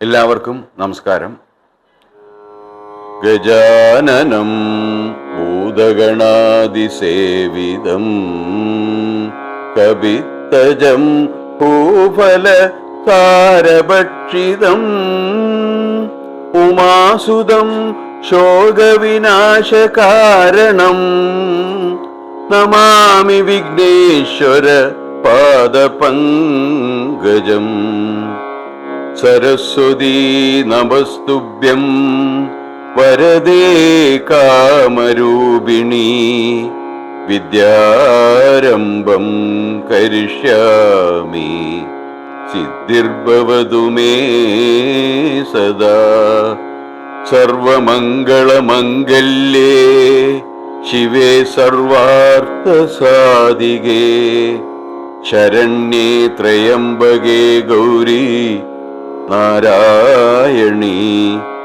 എല്ലാവർക്കും നമസ്കാരം. ഗജാനനം ഭൂതഗണാതിസേവിതം കവിത്തജം ഭൂഫല താരഭക്ഷിതം ഉമാസുതം ശോകവിനാശകാരണം നമാമി വിഘ്നേശ്വര പാദപങ്കജം. സരസ്വതീ നമസ്തുഭ്യം. വരദേ കാമരൂപിണി. വിദ്യാരംഭം കരിഷ്യാമി. സിദ്ധിർഭവതു മേ സദാ. സർവമംഗളമംഗല്യേ ശിവേ സർവാർത്ഥസാധികേ. ശരണ്യേ ത്രയംബകേ ഗൗരി നാരായണീ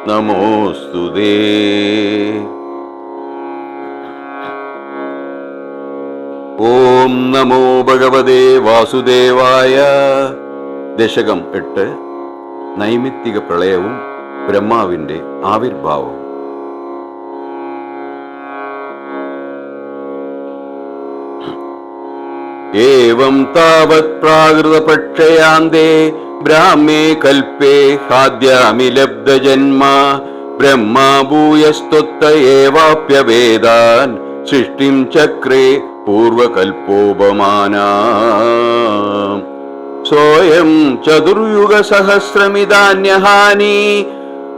നമോസ്തുതേ ഓം നമോ ഭഗവതേ വാസുദേവായ. ദശകം എട്ട് നൈമിത്തിക പ്രളയവും ബ്രഹ്മാവിന്റെ ആവിർഭാവവും. താവത് പ്രാകൃതപക്ഷയാന്തേ ബ്രാഹ്മേ കൽപ്പേ ഹാദ്യാമി ലബ്ധജന്മ ബ്രഹ്മാ ഭൂയസ്ത്വത്ത ഏവാപ്യവേദാൻ സൃഷ്ടിം ചക്രേ പൂർവകൽപ്പോപമാനാ സോയം ചതുർയുഗസഹസ്രമിതാന്യഹാനി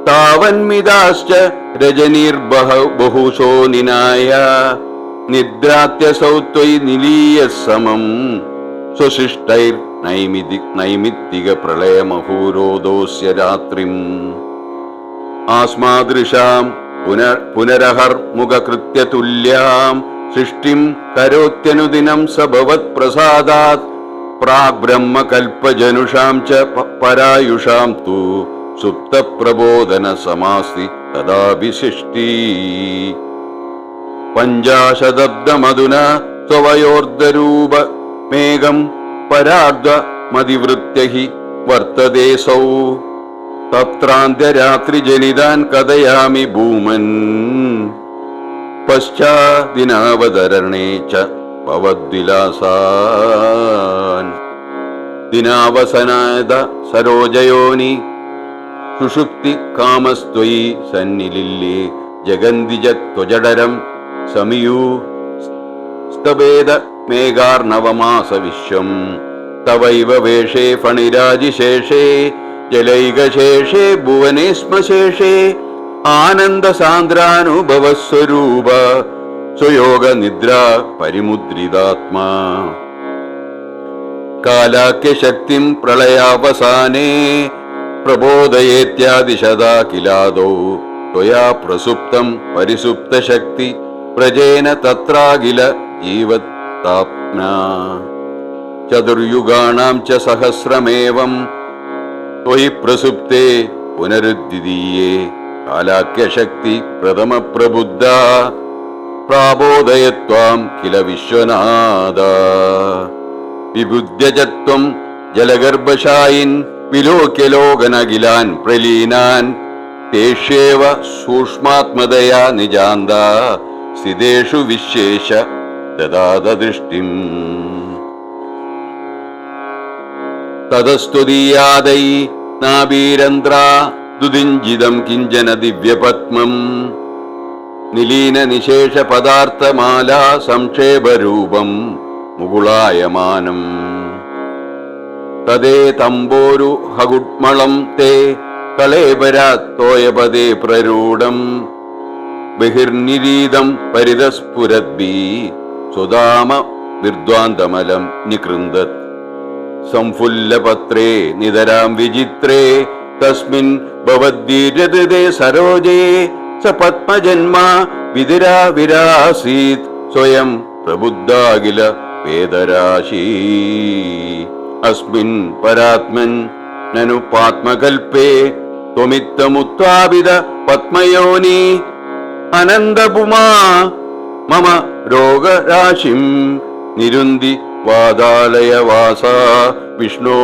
താവന്മിതാശ്ച രജനീർബഹ ബഹുശോ നിനായ നിദ്രാത്യസൗ ത്വയി നിലീയ സമം സ്വശിഷ്ടൈർ നൈമിതി നൈമിത്തിക പ്രളയമഹൂരോദോസ്യ രാത്രിം. ആസ്മാദൃശാം പുനർ പുനരഹർമുഖകൃത്യതുല്യാം. സൃഷ്ടിം കരോത്യനുദിനം സഭവത് പ്രസാദാത്. പ്രാഗ്ബ്രഹ്മകൽപ്പജനുഷാം ച പരായുഷാം തു. സുപ്തപ്രബോധന സമാസ്തി തദാഭിശിഷ്ടി പഞ്ചാശതബ്ദമധുന സ്വവയോർദ്ധരൂപ മേഘം പരാർദ്ധ മതിവൃത്യ ഹി വർത്തതേസൗ തത്രാന്ത്യരാത്രിജനിതാൻ കഥയാമി ഭൂമൻ. പശ്ചാദിനാവതരണേ ച ഭവദ്വിലാസാൻ. ദിനാവസനായത സരോജയോനി. സുഷുപ്തി കാമസ്ത്വയി സന്നിലില്ലേ ജഗന്തിജ ത്വജടരം സമിയൂ സ്തവേദ മേഘാർണവമാസ വിശ്വം തവൈവ വേഷേ ഫണിരാജിശേഷേ ജലൈകശേഷേ ഭുവനെ ശ്മശേഷേ സ്വയോഗ നിദ്ര പരിമുദ്രിതാത്മാ കാലാക്യശക്തിം പ്രളയാവസാനേ പ്രബോധയേത്യാദിശതാ കിലാദോ ത്വയാ പ്രസുപ്തം പരിസുപ്തശക്തി പ്രജേന തത്രാഖില चतुर्युगाणां च ച സഹസ്രമേവം. ത്വയി പ്രസുപ്തേ പുനരുദ്വിതീയേ. കാലാക്യശക്തി പ്രഥമ പ്രബുദ്ധ പ്രാബോധയത്വാം കില വിശ്വനാഥ. വിബുദ്ധ്യജത്വം ജലഗർഭശായിൻ വിലോക്യലോകനഖിലാൻ പ്രലീനാൻ. തേഷേവ സൂക്ഷ്മാത്മതയാ നിജാന്ത. സ്ഥിതേഷു വിശേഷ ദദാത ദൃഷ്ടിം തതസ്തുതീയാദൈ നാബീരന്ത്ര ദുദിഞ്ചിതം കിഞ്ചന ദിവ്യപത്മം. നിലീന നിശേഷ പദാർത്ഥമാല സംക്ഷേപരൂപം മുകുളായമാനം തദേ തമ്പോരു ഹകുട്മളം തേ കളേപരാത്തോയപദേ പ്രരൂഢം. ബഹിർനിരീതം പരിതസ്ഫുരദ്ഭി സുധാമ വിർദ്വാന്തമലം നികൃന്ദത് സംഫുല്ലപത്രേ നിതരാം വിചിത്രേ തസ്മിൻ ഭവദ്ദീരതേ സരോജേ സ പത്മജന്മ വിതിരാ വിരാസീത് സ്വയം പ്രബുദ്ധാകില വേദരാശി. അസ്മിൻ പരാത്മൻ നനു പാത്മകൽപ്പേ ത്വമിത്തമുത്വാവിത പത്മയോനി അനന്തപുമാ മമ രോഗരാശിം നിരുന്തി വാദാലയവാസ വിഷ്ണോ.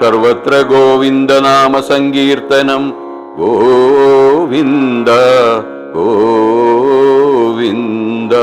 സർവത്ര ഗോവിന്ദ നാമ സങ്കീർത്തനം ഗോവിന്ദ ഗോവിന്ദ.